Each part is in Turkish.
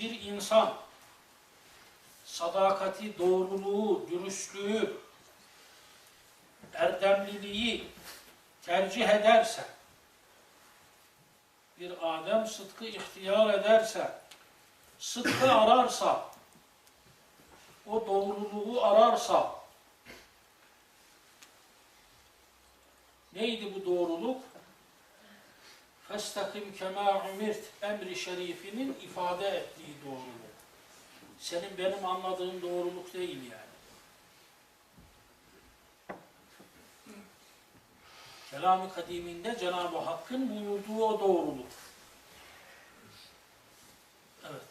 bir insan sadakati, doğruluğu, dürüstlüğü, erdemliliği tercih ederse, bir Adem sıdkı ihtiyar ederse, sıdkı ararsa, o doğruluğu ararsa, neydi bu doğruluk? Festakim kema umirt emri şerifinin ifade ettiği doğruluk. Senin benim anladığım doğruluk değil yani. Kelam-ı Kadiminde Cenab-ı Hakk'ın buyurduğu o doğruluk. Evet.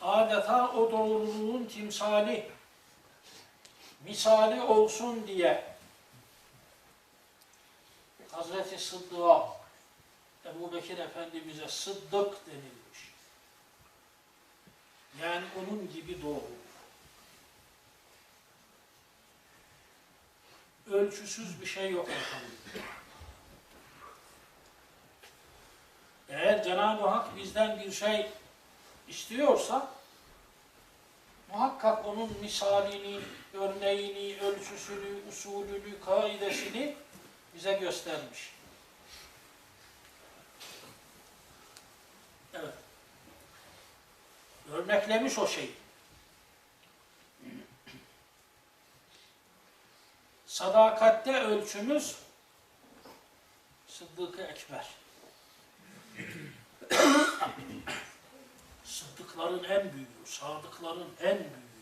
Adeta o doğruluğun timsali, misali olsun diye Hazreti Sıddık'a Ebu Bekir Efendimiz'e Sıddık denilmiş. Yani onun gibi doğru. Ölçüsüz bir şey yok efendim. Eğer Cenab-ı Hak bizden bir şey istiyorsa muhakkak onun misalini, örneğini, ölçüsünü, usulünü, kaidesini bize göstermiş. Evet. Örneklemiş o şeyi. Sadakatte ölçümüz Sıddık-ı Ekber. Sıddıkların en büyüğü, sadıkların en büyüğü.